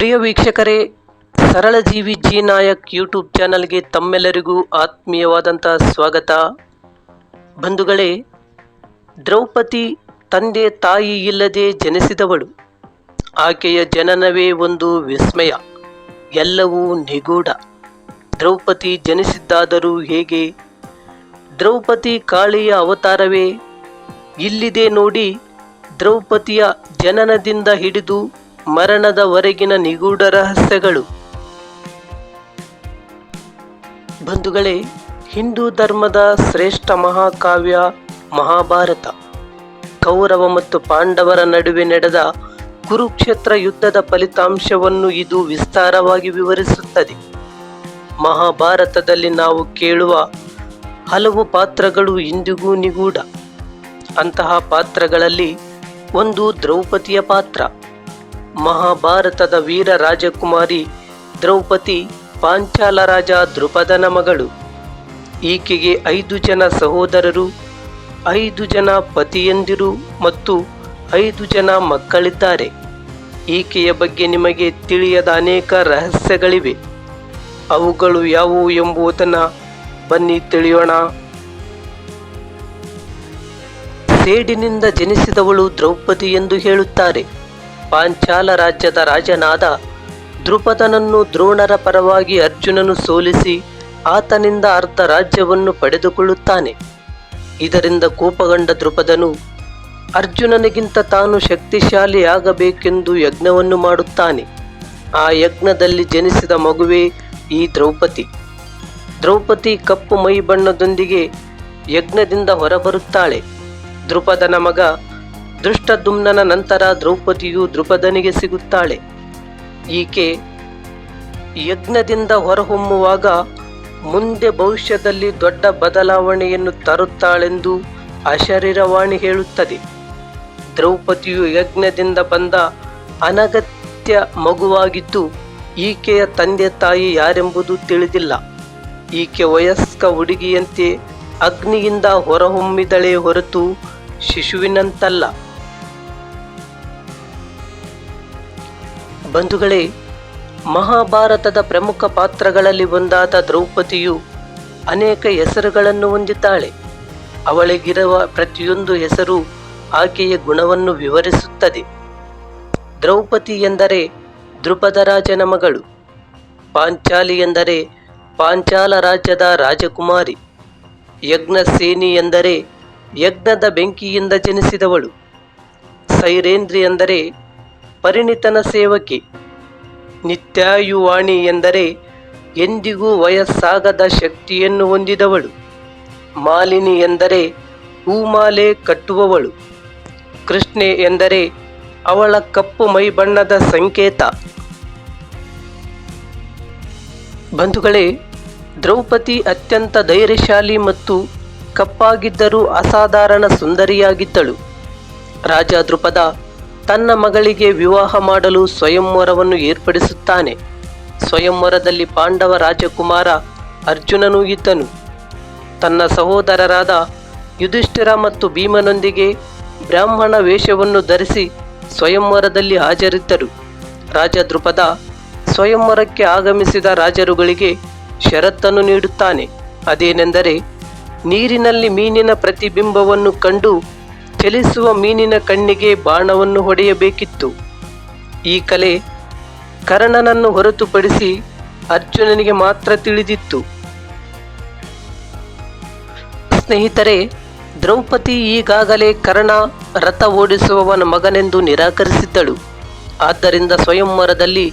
ಪ್ರಿಯ ವೀಕ್ಷಕರೇ, ಸರಳ ಜೀವಿ ಜಿ ನಾಯಕ್ ಯೂಟ್ಯೂಬ್ ಚಾನಲ್ಗೆ ತಮ್ಮೆಲ್ಲರಿಗೂ ಆತ್ಮೀಯವಾದಂಥ ಸ್ವಾಗತ. ಬಂಧುಗಳೇ, ದ್ರೌಪದಿ ತಂದೆ ತಾಯಿ ಇಲ್ಲದೆ ಜನಿಸಿದವಳು. ಆಕೆಯ ಜನನವೇ ಒಂದು ವಿಸ್ಮಯ, ಎಲ್ಲವೂ ನಿಗೂಢ. ದ್ರೌಪದಿ ಜನಿಸಿದ್ದಾದರೂ ಹೇಗೆ? ದ್ರೌಪದಿ ಕಾಳಿಯ ಅವತಾರವೇ? ಇಲ್ಲಿದೆ ನೋಡಿ, ದ್ರೌಪದಿಯ ಜನನದಿಂದ ಹಿಡಿದು ಮರಣದವರೆಗಿನ ನಿಗೂಢ ರಹಸ್ಯಗಳು. ಬಂಧುಗಳೇ, ಹಿಂದೂ ಧರ್ಮದ ಶ್ರೇಷ್ಠ ಮಹಾಕಾವ್ಯ ಮಹಾಭಾರತ. ಕೌರವ ಮತ್ತು ಪಾಂಡವರ ನಡುವೆ ನಡೆದ ಕುರುಕ್ಷೇತ್ರ ಯುದ್ಧದ ಫಲಿತಾಂಶವನ್ನು ಇದು ವಿಸ್ತಾರವಾಗಿ ವಿವರಿಸುತ್ತದೆ. ಮಹಾಭಾರತದಲ್ಲಿ ನಾವು ಕೇಳುವ ಹಲವು ಪಾತ್ರಗಳು ಇಂದಿಗೂ ನಿಗೂಢ. ಅಂತಹ ಪಾತ್ರಗಳಲ್ಲಿ ಒಂದು ದ್ರೌಪದಿಯ ಪಾತ್ರ. ಮಹಾಭಾರತದ ವೀರ ರಾಜಕುಮಾರಿ ದ್ರೌಪದಿ ಪಾಂಚಾಲ ರಾಜ ದೃಪದನ ಮಗಳು. ಈಕೆಗೆ ಐದು ಜನ ಸಹೋದರರು, ಐದು ಜನ ಪತಿಯಂದಿರು ಮತ್ತು ಐದು ಜನ ಮಕ್ಕಳಿದ್ದಾರೆ. ಈಕೆಯ ಬಗ್ಗೆ ನಿಮಗೆ ತಿಳಿಯದ ಅನೇಕ ರಹಸ್ಯಗಳಿವೆ. ಅವುಗಳು ಯಾವುವು ಎಂಬುದನ್ನು ಬನ್ನಿ ತಿಳಿಯೋಣ. ಸೇಡಿನಿಂದ ಜನಿಸಿದವಳು ದ್ರೌಪದಿ ಎಂದು ಹೇಳುತ್ತಾರೆ. ಪಾಂಚಾಲ ರಾಜ್ಯದ ರಾಜನಾದ ದೃಪದನನ್ನು ದ್ರೋಣರ ಪರವಾಗಿ ಅರ್ಜುನನು ಸೋಲಿಸಿ ಆತನಿಂದ ಅರ್ಧ ರಾಜ್ಯವನ್ನು ಪಡೆದುಕೊಳ್ಳುತ್ತಾನೆ. ಇದರಿಂದ ಕೋಪಗೊಂಡ ದೃಪದನು ಅರ್ಜುನನಿಗಿಂತ ತಾನು ಶಕ್ತಿಶಾಲಿಯಾಗಬೇಕೆಂದು ಯಜ್ಞವನ್ನು ಮಾಡುತ್ತಾನೆ. ಆ ಯಜ್ಞದಲ್ಲಿ ಜನಿಸಿದ ಮಗುವೇ ಈ ದ್ರೌಪದಿ. ದ್ರೌಪದಿ ಕಪ್ಪು ಮೈ ಬಣ್ಣದೊಂದಿಗೆ ಯಜ್ಞದಿಂದ ಹೊರಬರುತ್ತಾಳೆ. ದೃಪದನ ಮಗ ದೃಷ್ಟದುಮ್ನನ ನಂತರ ದ್ರೌಪದಿಯು ದ್ರುಪದನಿಗೆ ಸಿಗುತ್ತಾಳೆ. ಈಕೆ ಯಜ್ಞದಿಂದ ಹೊರಹೊಮ್ಮುವಾಗ ಮುಂದೆ ಭವಿಷ್ಯದಲ್ಲಿ ದೊಡ್ಡ ಬದಲಾವಣೆಯನ್ನು ತರುತ್ತಾಳೆಂದು ಅಶರೀರವಾಣಿ ಹೇಳುತ್ತದೆ. ದ್ರೌಪದಿಯು ಯಜ್ಞದಿಂದ ಬಂದ ಅನಗತ್ಯ ಮಗುವಾಗಿದ್ದು ಈಕೆಯ ತಂದೆ ತಾಯಿ ಯಾರೆಂಬುದು ತಿಳಿದಿಲ್ಲ. ಈಕೆ ವಯಸ್ಕ ಹುಡುಗಿಯಂತೆ ಅಗ್ನಿಯಿಂದ ಹೊರಹೊಮ್ಮಿದಳೇ ಹೊರತು ಶಿಶುವಿನಂತಲ್ಲ. ಬಂಧುಗಳೇ, ಮಹಾಭಾರತದ ಪ್ರಮುಖ ಪಾತ್ರಗಳಲ್ಲಿ ಒಂದಾದ ದ್ರೌಪದಿಯು ಅನೇಕ ಹೆಸರುಗಳನ್ನು ಹೊಂದಿದ್ದಾಳೆ. ಅವಳಿಗಿರುವ ಪ್ರತಿಯೊಂದು ಹೆಸರು ಆಕೆಯ ಗುಣವನ್ನು ವಿವರಿಸುತ್ತದೆ. ದ್ರೌಪದಿ ಎಂದರೆ ದೃಪದ ರಾಜನ ಮಗಳು, ಪಾಂಚಾಲಿ ಎಂದರೆ ಪಾಂಚಾಲ ರಾಜ್ಯದ ರಾಜಕುಮಾರಿ, ಯಜ್ಞಸೇನಿ ಎಂದರೆ ಯಜ್ಞದ ಬೆಂಕಿಯಿಂದ ಜನಿಸಿದವಳು, ಸೈರೇಂದ್ರಿ ಎಂದರೆ ಪರಿಣಿತನ ಸೇವಕಿ. ನಿತ್ಯಾಯುವಾಣಿ ಎಂದರೆ ಎಂದಿಗೂ ವಯಸ್ಸಾಗದ ಶಕ್ತಿಯನ್ನು ಹೊಂದಿದವಳು. ಮಾಲಿನಿ ಎಂದರೆ ಹೂಮಾಲೆ ಕಟ್ಟುವವಳು. ಕೃಷ್ಣೆ ಎಂದರೆ ಅವಳ ಕಪ್ಪು ಮೈ ಬಣ್ಣದ ಸಂಕೇತ. ಬಂಧುಗಳೇ, ದ್ರೌಪದಿ ಅತ್ಯಂತ ಧೈರ್ಯಶಾಲಿ ಮತ್ತು ಕಪ್ಪಾಗಿದ್ದರೂ ಅಸಾಧಾರಣ ಸುಂದರಿಯಾಗಿದ್ದಳು. ರಾಜ ದೃಪದ ತನ್ನ ಮಗಳಿಗೆ ವಿವಾಹ ಮಾಡಲು ಸ್ವಯಂವರವನ್ನು ಏರ್ಪಡಿಸುತ್ತಾನೆ. ಸ್ವಯಂವರದಲ್ಲಿ ಪಾಂಡವ ರಾಜಕುಮಾರ ಅರ್ಜುನನೂ ಇದ್ದನು. ತನ್ನ ಸಹೋದರರಾದ ಯುಧಿಷ್ಠಿರ ಮತ್ತು ಭೀಮನೊಂದಿಗೆ ಬ್ರಾಹ್ಮಣ ವೇಷವನ್ನು ಧರಿಸಿ ಸ್ವಯಂವರದಲ್ಲಿ ಹಾಜರಿದ್ದರು. ರಾಜ ದೃಪದ ಸ್ವಯಂವರಕ್ಕೆ ಆಗಮಿಸಿದ ರಾಜರುಗಳಿಗೆ ಷರತ್ತನ್ನು ನೀಡುತ್ತಾನೆ. ಅದೇನೆಂದರೆ, ನೀರಿನಲ್ಲಿ ಮೀನಿನ ಪ್ರತಿಬಿಂಬವನ್ನು ಕಂಡು ಚಲಿಸುವ ಮೀನಿನ ಕಣ್ಣಿಗೆ ಬಾಣವನ್ನು ಹೊಡೆಯಬೇಕಿತ್ತು. ಈ ಕಲೆ ಕರ್ಣನನ್ನು ಹೊರತುಪಡಿಸಿ ಅರ್ಜುನನಿಗೆ ಮಾತ್ರ ತಿಳಿದಿತ್ತು. ಸ್ನೇಹಿತರೆ, ದ್ರೌಪದಿ ಈಗಾಗಲೇ ಕರ್ಣ ರಥ ಓಡಿಸುವವನ ಮಗನೆಂದು ನಿರಾಕರಿಸಿದ್ದಳು. ಆದ್ದರಿಂದ ಸ್ವಯಂವರದಲ್ಲಿ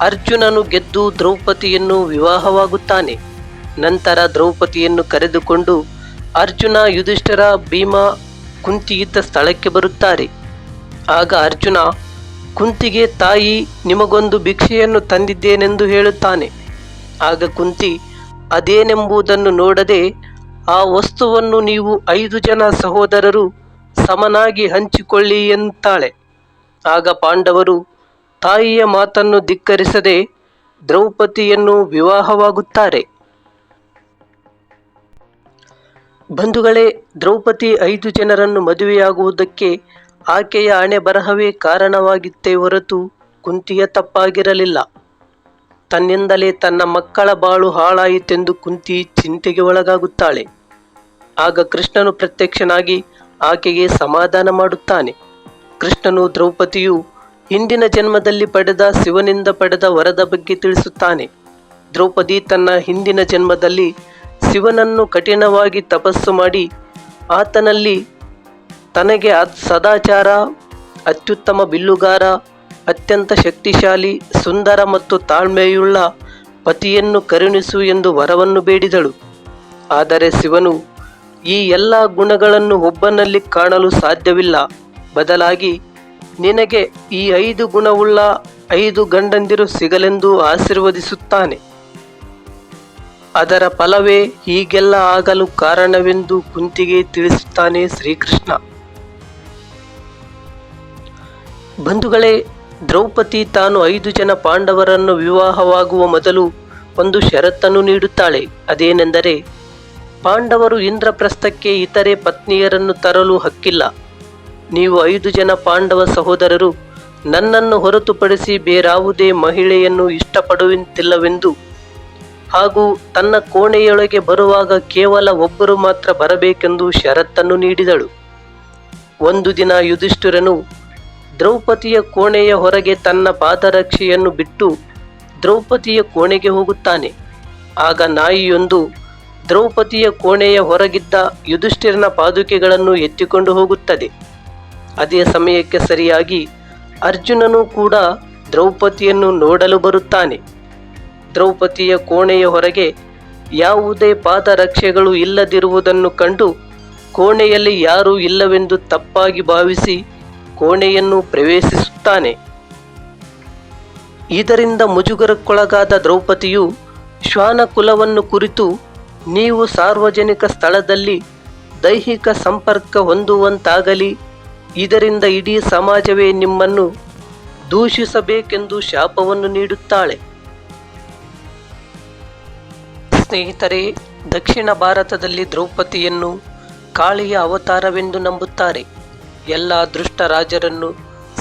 ಅರ್ಜುನನು ಗೆದ್ದು ದ್ರೌಪದಿಯನ್ನು ವಿವಾಹವಾಗುತ್ತಾನೆ. ನಂತರ ದ್ರೌಪದಿಯನ್ನು ಕರೆದುಕೊಂಡು ಅರ್ಜುನ, ಯುಧಿಷ್ಠರ, ಭೀಮ ಕುಂತಿ ಇದ್ದ ಸ್ಥಳಕ್ಕೆ ಬರುತ್ತಾರೆ. ಆಗ ಅರ್ಜುನ, ಕುಂತಿಗೆ ತಾಯಿ, ನಿಮಗೊಂದು ಭಿಕ್ಷೆಯನ್ನು ತಂದಿದ್ದೇನೆಂದು ಹೇಳುತ್ತಾನೆ. ಆಗ ಕುಂತಿ, ಅದೇನೆಂಬುದನ್ನು ನೋಡದೆ ಆ ವಸ್ತುವನ್ನು ನೀವು ಐದು ಜನ ಸಹೋದರರು ಸಮನಾಗಿ ಹಂಚಿಕೊಳ್ಳಿ ಎಂತಾಳೆ ಆಗ ಪಾಂಡವರು, ತಾಯಿಯ ಮಾತನ್ನು ಧಿಕ್ಕರಿಸದೆ ದ್ರೌಪದಿಯನ್ನು ವಿವಾಹವಾಗುತ್ತಾರೆ. ಬಂಧುಗಳೇ, ದ್ರೌಪದಿ ಐದು ಜನರನ್ನು ಮದುವೆಯಾಗುವುದಕ್ಕೆ ಆಕೆಯ ಹಣೆ ಬರಹವೇ ಕಾರಣವಾಗಿತ್ತೇ ಹೊರತು ಕುಂತಿಯ ತಪ್ಪಾಗಿರಲಿಲ್ಲ. ತನ್ನಿಂದಲೇ ತನ್ನ ಮಕ್ಕಳ ಬಾಳು ಹಾಳಾಯಿತೆಂದು ಕುಂತಿ ಚಿಂತೆಗೆ ಒಳಗಾಗುತ್ತಾಳೆ. ಆಗ ಕೃಷ್ಣನು ಪ್ರತ್ಯಕ್ಷನಾಗಿ ಆಕೆಗೆ ಸಮಾಧಾನ ಮಾಡುತ್ತಾನೆ. ಕೃಷ್ಣನು ದ್ರೌಪದಿಯು ಹಿಂದಿನ ಜನ್ಮದಲ್ಲಿ ಪಡೆದ ಶಿವನಿಂದ ಪಡೆದ ವರದ ಬಗ್ಗೆ ತಿಳಿಸುತ್ತಾನೆ. ದ್ರೌಪದಿ ತನ್ನ ಹಿಂದಿನ ಜನ್ಮದಲ್ಲಿ ಶಿವನನ್ನು ಕಠಿಣವಾಗಿ ತಪಸ್ಸು ಮಾಡಿ ಆತನಲ್ಲಿ ತನಗೆ ಸದಾಚಾರ, ಅತ್ಯುತ್ತಮ ಬಿಲ್ಲುಗಾರ, ಅತ್ಯಂತ ಶಕ್ತಿಶಾಲಿ, ಸುಂದರ ಮತ್ತು ತಾಳ್ಮೆಯುಳ್ಳ ಪತಿಯನ್ನು ಕರುಣಿಸು ಎಂದು ವರವನ್ನು ಬೇಡಿದಳು. ಆದರೆ ಶಿವನು ಈ ಎಲ್ಲ ಗುಣಗಳನ್ನು ಒಬ್ಬನಲ್ಲಿ ಕಾಣಲು ಸಾಧ್ಯವಿಲ್ಲ. ಬದಲಾಗಿ ನಿನಗೆ ಈ ಐದು ಗುಣವುಳ್ಳ ಐದು ಗಂಡಂದಿರು ಸಿಗಲೆಂದು ಆಶೀರ್ವದಿಸುತ್ತಾನೆ. ಅದರ ಫಲವೇ ಹೀಗೆಲ್ಲ ಆಗಲು ಕಾರಣವೆಂದು ಕುಂತಿಗೆ ತಿಳಿಸುತ್ತಾನೆ ಶ್ರೀಕೃಷ್ಣ. ಬಂಧುಗಳೇ, ದ್ರೌಪದಿ ತಾನು ಐದು ಜನ ಪಾಂಡವರನ್ನು ವಿವಾಹವಾಗುವ ಮೊದಲು ಒಂದು ಷರತ್ತನ್ನು ನೀಡುತ್ತಾಳೆ. ಅದೇನೆಂದರೆ, ಪಾಂಡವರು ಇಂದ್ರಪ್ರಸ್ಥಕ್ಕೆ ಇತರೆ ಪತ್ನಿಯರನ್ನು ತರಲು ಹಕ್ಕಿಲ್ಲ. ನೀವು ಐದು ಜನ ಪಾಂಡವ ಸಹೋದರರು, ನನ್ನನ್ನು ಹೊರತುಪಡಿಸಿ ಬೇರಾವುದೇ ಮಹಿಳೆಯನ್ನು ಇಷ್ಟಪಡುವಂತಿಲ್ಲವೆಂದು ಹಾಗೂ ತನ್ನ ಕೋಣೆಯೊಳಗೆ ಬರುವಾಗ ಕೇವಲ ಒಬ್ಬರು ಮಾತ್ರ ಬರಬೇಕೆಂದು ಷರತ್ತನ್ನು ನೀಡಿದಳು. ಒಂದು ದಿನ ಯುಧಿಷ್ಠಿರನು ದ್ರೌಪದಿಯ ಕೋಣೆಯ ಹೊರಗೆ ತನ್ನ ಪಾದರಕ್ಷೆಯನ್ನು ಬಿಟ್ಟು ದ್ರೌಪದಿಯ ಕೋಣೆಗೆ ಹೋಗುತ್ತಾನೆ. ಆಗ ನಾಯಿಯೊಂದು ದ್ರೌಪದಿಯ ಕೋಣೆಯ ಹೊರಗಿದ್ದ ಯುಧಿಷ್ಠಿರನ ಪಾದುಕೆಗಳನ್ನು ಎತ್ತಿಕೊಂಡು ಹೋಗುತ್ತದೆ. ಅದೇ ಸಮಯಕ್ಕೆ ಸರಿಯಾಗಿ ಅರ್ಜುನನು ಕೂಡ ದ್ರೌಪದಿಯನ್ನು ನೋಡಲು ಬರುತ್ತಾನೆ. ದ್ರೌಪದಿಯ ಕೋಣೆಯ ಹೊರಗೆ ಯಾವುದೇ ಪಾದರಕ್ಷೆಗಳು ಇಲ್ಲದಿರುವುದನ್ನು ಕಂಡು ಕೋಣೆಯಲ್ಲಿ ಯಾರೂ ಇಲ್ಲವೆಂದು ತಪ್ಪಾಗಿ ಭಾವಿಸಿ ಕೋಣೆಯನ್ನು ಪ್ರವೇಶಿಸುತ್ತಾನೆ. ಇದರಿಂದ ಮುಜುಗರಕ್ಕೊಳಗಾದ ದ್ರೌಪದಿಯು ಶ್ವಾನ ಕುಲವನ್ನು ಕುರಿತು ನೀವು ಸಾರ್ವಜನಿಕ ಸ್ಥಳದಲ್ಲಿ ದೈಹಿಕ ಸಂಪರ್ಕ ಹೊಂದುವಂತಾಗಲಿ, ಇದರಿಂದ ಇಡೀ ಸಮಾಜವೇ ನಿಮ್ಮನ್ನು ದೂಷಿಸಬೇಕೆಂದು ಶಾಪವನ್ನು ನೀಡುತ್ತಾಳೆ. ಸ್ನೇಹಿತರೆ, ದಕ್ಷಿಣ ಭಾರತದಲ್ಲಿ ದ್ರೌಪದಿಯನ್ನು ಕಾಳಿಯ ಅವತಾರವೆಂದು ನಂಬುತ್ತಾರೆ. ಎಲ್ಲ ದುಷ್ಟ ರಾಜರನ್ನು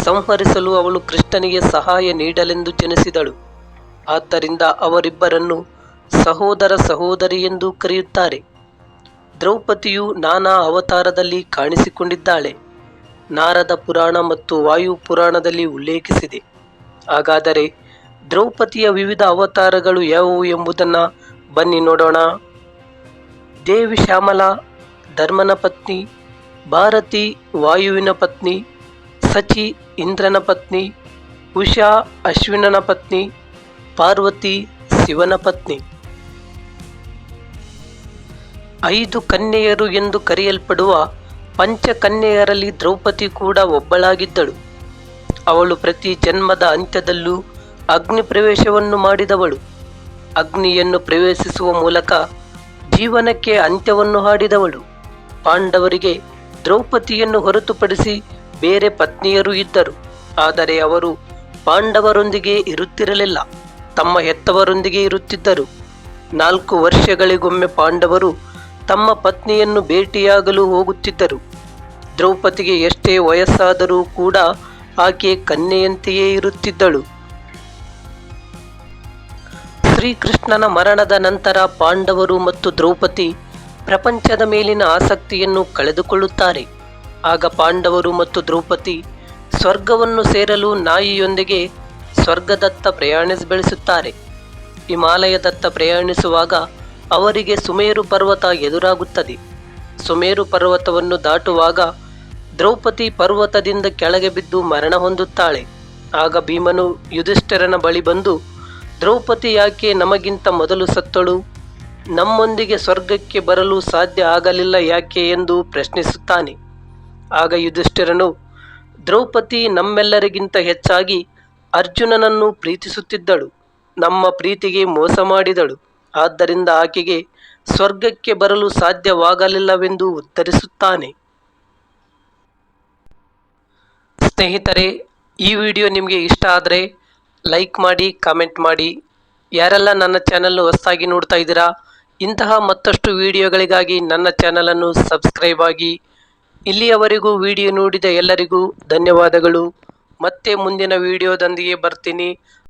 ಸಂಹರಿಸಲು ಅವಳು ಕೃಷ್ಣನಿಗೆ ಸಹಾಯ ನೀಡಲೆಂದು ಜನಿಸಿದಳು. ಆದ್ದರಿಂದ ಅವರಿಬ್ಬರನ್ನು ಸಹೋದರ ಸಹೋದರಿ ಎಂದು ಕರೆಯುತ್ತಾರೆ. ದ್ರೌಪದಿಯು ನಾನಾ ಅವತಾರದಲ್ಲಿ ಕಾಣಿಸಿಕೊಂಡಿದ್ದಾಳೆ. ನಾರದ ಪುರಾಣ ಮತ್ತು ವಾಯು ಪುರಾಣದಲ್ಲಿ ಉಲ್ಲೇಖಿಸಿದೆ. ಹಾಗಾದರೆ ದ್ರೌಪದಿಯ ವಿವಿಧ ಅವತಾರಗಳು ಯಾವುವು ಎಂಬುದನ್ನು ಬನ್ನಿ ನೋಡೋಣ. ದೇವಿ ಶ್ಯಾಮಲಾ, ಧರ್ಮನ ಪತ್ನಿ, ಭಾರತಿ ವಾಯುವಿನ ಪತ್ನಿ, ಸಚಿ ಇಂದ್ರನ ಪತ್ನಿ, ಉಷಾ ಅಶ್ವಿನನ ಪತ್ನಿ, ಪಾರ್ವತಿ ಶಿವನ ಪತ್ನಿ. ಐದು ಕನ್ಯೆಯರು ಎಂದು ಕರೆಯಲ್ಪಡುವ ಪಂಚಕನ್ಯೆಯರಲ್ಲಿ ದ್ರೌಪದಿ ಕೂಡ ಒಬ್ಬಳಾಗಿದ್ದಳು. ಅವಳು ಪ್ರತಿ ಜನ್ಮದ ಅಂತ್ಯದಲ್ಲೂ ಅಗ್ನಿ ಪ್ರವೇಶವನ್ನು ಮಾಡಿದವಳು. ಅಗ್ನಿಯನ್ನು ಪ್ರವೇಶಿಸುವ ಮೂಲಕ ಜೀವನಕ್ಕೆ ಅಂತ್ಯವನ್ನು ಹಾಡಿದವಳು. ಪಾಂಡವರಿಗೆ ದ್ರೌಪದಿಯನ್ನು ಹೊರತುಪಡಿಸಿ ಬೇರೆ ಪತ್ನಿಯರು ಇದ್ದರು. ಆದರೆ ಅವರು ಪಾಂಡವರೊಂದಿಗೆ ಇರುತ್ತಿರಲಿಲ್ಲ. ತಮ್ಮ ಹೆತ್ತವರೊಂದಿಗೆ ಇರುತ್ತಿದ್ದರು. ನಾಲ್ಕು ವರ್ಷಗಳಿಗೊಮ್ಮೆ ಪಾಂಡವರು ತಮ್ಮ ಪತ್ನಿಯನ್ನು ಭೇಟಿಯಾಗಲು ಹೋಗುತ್ತಿದ್ದರು. ದ್ರೌಪದಿಗೆ ಎಷ್ಟೇ ವಯಸ್ಸಾದರೂ ಕೂಡ ಆಕೆ ಕನ್ಯೆಯಂತೆಯೇ ಇರುತ್ತಿದ್ದಳು. ಶ್ರೀಕೃಷ್ಣನ ಮರಣದ ನಂತರ ಪಾಂಡವರು ಮತ್ತು ದ್ರೌಪದಿ ಪ್ರಪಂಚದ ಮೇಲಿನ ಆಸಕ್ತಿಯನ್ನು ಕಳೆದುಕೊಳ್ಳುತ್ತಾರೆ. ಆಗ ಪಾಂಡವರು ಮತ್ತು ದ್ರೌಪದಿ ಸ್ವರ್ಗವನ್ನು ಸೇರಲು ನಾಯಿಯೊಂದಿಗೆ ಸ್ವರ್ಗದತ್ತ ಪ್ರಯಾಣಿಸ, ಬೆಳೆಸುತ್ತಾರೆ. ಹಿಮಾಲಯದತ್ತ ಪ್ರಯಾಣಿಸುವಾಗ ಅವರಿಗೆ ಸುಮೇರು ಪರ್ವತ ಎದುರಾಗುತ್ತದೆ. ಸುಮೇರು ಪರ್ವತವನ್ನು ದಾಟುವಾಗ ದ್ರೌಪದಿ ಪರ್ವತದಿಂದ ಕೆಳಗೆ ಬಿದ್ದು ಮರಣ ಹೊಂದುತ್ತಾಳೆ. ಆಗ ಭೀಮನು ಯುಧಿಷ್ಠಿರನ ಬಳಿ ಬಂದು ದ್ರೌಪದಿ ಯಾಕೆ ನಮಗಿಂತ ಮೊದಲು ಸತ್ತಳು? ನಮ್ಮೊಂದಿಗೆ ಸ್ವರ್ಗಕ್ಕೆ ಬರಲು ಸಾಧ್ಯ ಆಗಲಿಲ್ಲ ಯಾಕೆ ಎಂದು ಪ್ರಶ್ನಿಸುತ್ತಾನೆ. ಆಗ ಯುಧಿಷ್ಠಿರನು, ದ್ರೌಪದಿ ನಮ್ಮೆಲ್ಲರಿಗಿಂತ ಹೆಚ್ಚಾಗಿ ಅರ್ಜುನನನ್ನು ಪ್ರೀತಿಸುತ್ತಿದ್ದಳು, ನಮ್ಮ ಪ್ರೀತಿಗೆ ಮೋಸ ಮಾಡಿದಳು. ಆದ್ದರಿಂದ ಆಕೆಗೆ ಸ್ವರ್ಗಕ್ಕೆ ಬರಲು ಸಾಧ್ಯವಾಗಲಿಲ್ಲವೆಂದು ಉತ್ತರಿಸುತ್ತಾನೆ. ಸ್ನೇಹಿತರೆ, ಈ ವಿಡಿಯೋ ನಿಮಗೆ ಇಷ್ಟ ಆದರೆ ಲೈಕ್ ಮಾಡಿ ಕಾಮೆಂಟ್ ಮಾಡಿ. ಯಾರೆಲ್ಲ ನನ್ನ ಚಾನಲ್ ಹೊಸದಾಗಿ ನೋಡ್ತಾ ಇದ್ದೀರಾ, ಇಂತಹ ಮತ್ತಷ್ಟು ವಿಡಿಯೋಗಳಿಗಾಗಿ ನನ್ನ ಚಾನಲನ್ನು ಸಬ್ಸ್ಕ್ರೈಬ್ ಆಗಿ. ಇಲ್ಲಿಯವರೆಗೂ ವಿಡಿಯೋ ನೋಡಿದ ಎಲ್ಲರಿಗೂ ಧನ್ಯವಾದಗಳು. ಮತ್ತೆ ಮುಂದಿನ ವಿಡಿಯೋದೊಂದಿಗೆ ಬರ್ತೀನಿ.